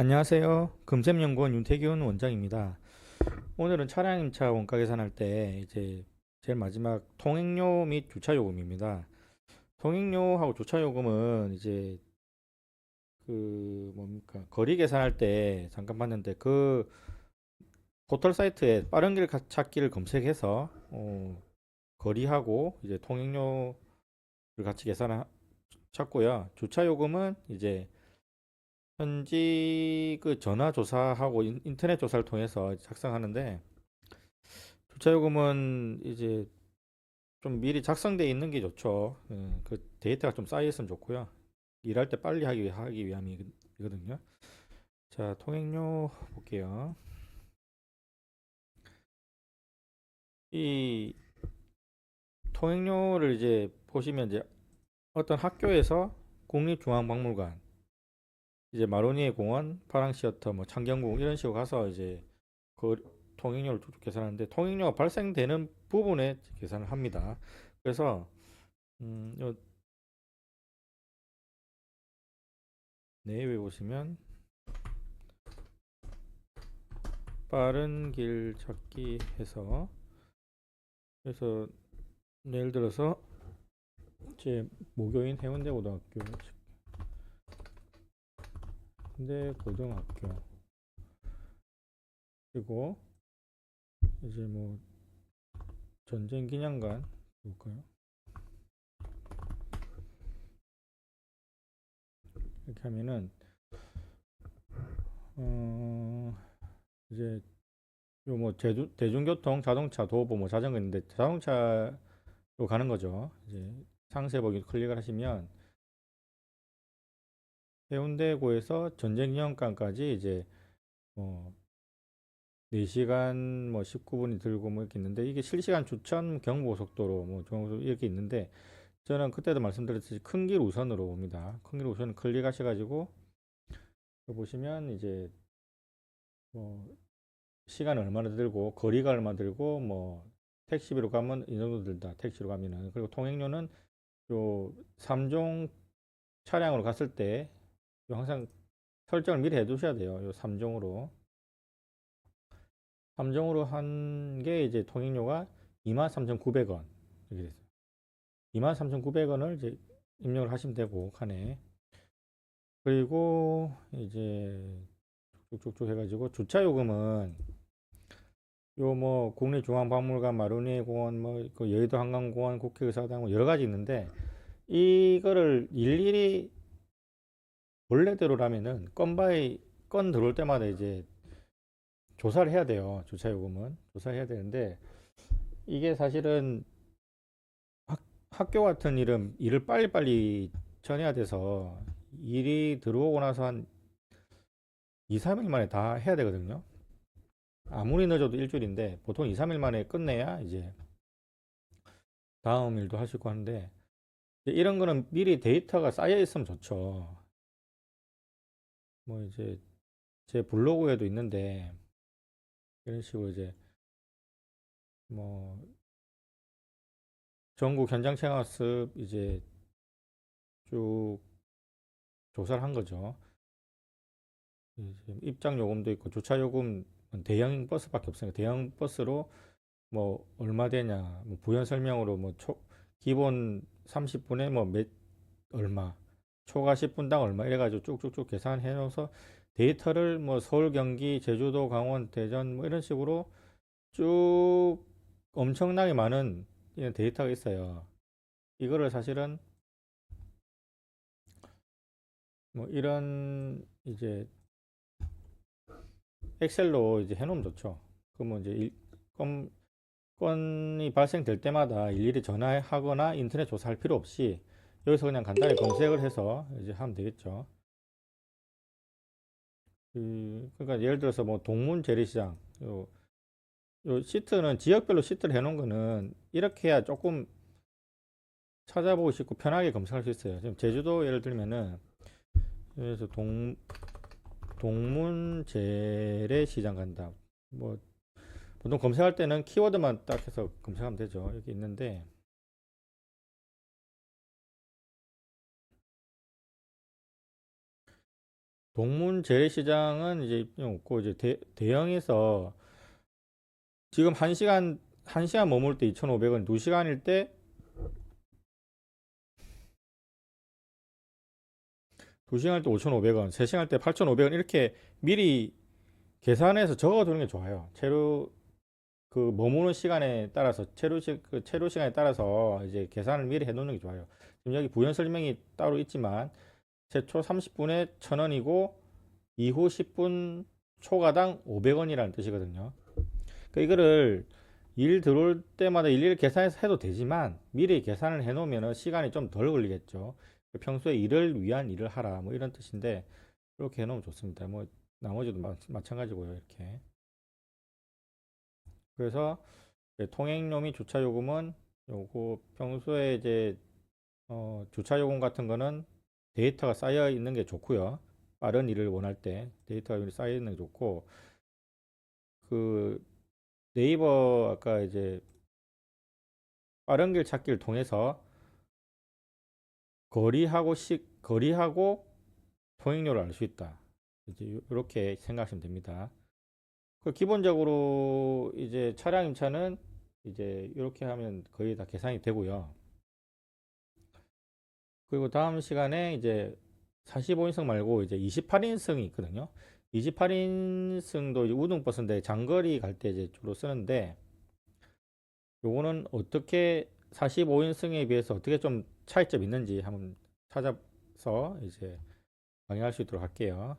안녕하세요. 금샘연구원 윤태균 원장입니다. 오늘은 차량 임차 원가 계산할 때 이제 제일 마지막 통행료 및 주차 요금입니다. 통행료하고 주차 요금은 이제 그 뭡니까 거리 계산할 때 잠깐 봤는데 그 포털 사이트에 빠른 길 가- 찾기를 검색해서 어, 거리하고 이제 통행료를 같이 계산 찾고요. 주차 요금은 이제 현지 그 전화 조사하고 인- 인터넷 조사를 통해서 작성하는데 주차 요금은 이제 좀 미리 작성돼 있는 게 좋죠. 예, 그 데이터가 좀 쌓여 있으면 좋고요. 일할 때 빨리 하기 위해 하기 위함이거든요. 자, 통행료 볼게요. 이 통행료를 이제 보시면 이제 어떤 학교에서 국립중앙박물관 이제 마로니에 공원, 파랑시어터, 뭐 창경궁 이런 식으로 가서 이제 그 통행료를 쭉쭉 계산하는데 통행료가 발생되는 부분에 계산을 합니다. 그래서 음, 요 내외 보시면 빠른 길 찾기 해서 그래서 예를 들어서 제 모교인 해운대 고등학교 근데 고등학교 그리고 이제 뭐 전쟁 기념관 볼까요? 이렇게 하면은 어 이제 요뭐 대중교통 자동차 도보 뭐 자전거 있는데 자동차로 가는 거죠. 이제 상세 보기 클릭을 하시면 해운대구에서 전쟁기념관까지 이제 뭐 4시간 뭐 19분이 들고 뭐 이렇게 있는데 이게 실시간 추천 경부고속도로 뭐 경부고속도로 이렇게 있는데 저는 그때도 말씀드렸듯이 큰 길 우선으로 봅니다. 큰 길 우선 클릭하셔 가지고 보시면 이제 뭐 시간 얼마나 들고 거리가 얼마 들고 뭐 택시비로 가면 이 정도 들다 택시로 가면은 그리고 통행료는 요 3종 차량으로 갔을 때요 항상 설정을 미리 해 두셔야 돼요. 요 3종으로. 3종으로 한 게 이제 통행료가 23,900원 이렇게 됐어요. 23,900원을 이제 입력을 하시면 되고 칸에 그리고 이제 쭉쭉쭉 해가지고 주차 요금은 요 뭐 국립중앙박물관, 마루니 공원, 뭐 그 여의도 한강공원, 국회의사당 뭐 여러 가지 있는데 이거를 일일이 원래대로라면은 건 바이 건 들어올 때마다 이제 조사를 해야 돼요. 주차 요금은 조사해야 되는데 이게 사실은 학, 학교 같은 일은 일을 빨리빨리 전해야 돼서 일이 들어오고 나서 한 2, 3일 만에 다 해야 되거든요. 아무리 늦어도 일주일인데 보통 2, 3일 만에 끝내야 이제 다음 일도 하시고 하는데 이런 거는 미리 데이터가 쌓여 있으면 좋죠. 뭐 이제 제 블로그에도 있는데 이런 식으로 이제 뭐 전국 현장 체감학습 이제 쭉 조사를 한 거죠. 입장 요금도 있고 주차 요금 대형 버스밖에 없으니까 대형 버스로 뭐 얼마 되냐 뭐 부연 설명으로 뭐 초, 기본 30분에 뭐 몇 얼마 초과 10분당 얼마 이래가지고 쭉쭉쭉 계산해 놓아서 데이터를 뭐 서울, 경기, 제주도, 강원, 대전 뭐 이런 식으로 쭉 엄청나게 많은 이런 데이터가 있어요. 이거를 사실은 뭐 이런 이제 엑셀로 이제 해놓으면 좋죠. 그러면 이제 일, 건, 건이 발생될 때마다 일일이 전화하거나 인터넷 조사할 필요 없이 여기서 그냥 간단히 검색을 해서 이제 하면 되겠죠. 그, 그러니까 예를 들어서 뭐 동문 재래시장, 요, 요 시트는 지역별로 시트를 해놓은 거는 이렇게 해야 조금 찾아보고 싶고 편하게 검색할 수 있어요. 지금 제주도 예를 들면은 그래서 동 동문 재래시장 간다. 뭐 보통 검색할 때는 키워드만 딱 해서 검색하면 되죠. 여기 있는데 동문 재래시장은 이제 없고 이제 대, 대형에서 지금 1시간 1시간 머물 때 2,500원, 2시간일 때 2시간 때 5,500원, 3시간 때 8,500원 이렇게 미리 계산해서 적어 두는 게 좋아요. 체류 그 머무는 시간에 따라서 체류 시, 그 체류 시간에 따라서 이제 계산을 미리 해 놓는 게 좋아요. 지금 여기 부연 설명이 따로 있지만 최초 30분에 1,000원이고 이후 10분 초과당 500원이라는 뜻이거든요. 그러니까 이거를 일 들어올 때마다 일일이 계산해서 해도 되지만 미리 계산을 해 놓으면 시간이 좀 덜 걸리겠죠. 평소에 일을 위한 일을 하라 뭐 이런 뜻인데 이렇게 해 놓으면 좋습니다. 뭐 나머지도 마, 마찬가지고요. 이렇게. 그래서 이제 통행료 및 주차 요금은 요거 평소에 이제 어, 주차 요금 같은 거는 데이터가 쌓여 있는 게 좋고요. 빠른 일을 원할 때 데이터가 쌓여 있는 게 좋고 그 네이버 아까 이제 빠른 길 찾기를 통해서 거리하고 시 거리하고 통행료를 알 수 있다. 이제 이렇게 생각하시면 됩니다. 그 기본적으로 이제 차량 임차는 이제 이렇게 하면 거의 다 계산이 되고요. 그리고 다음 시간에 이제 45인승 말고 이제 28인승이 있거든요. 28인승도 이제 우등버스인데 장거리 갈 때 이제 주로 쓰는데 요거는 어떻게 45인승에 비해서 어떻게 좀 차이점 있는지 한번 찾아서 이제 강의할 수 있도록 할게요.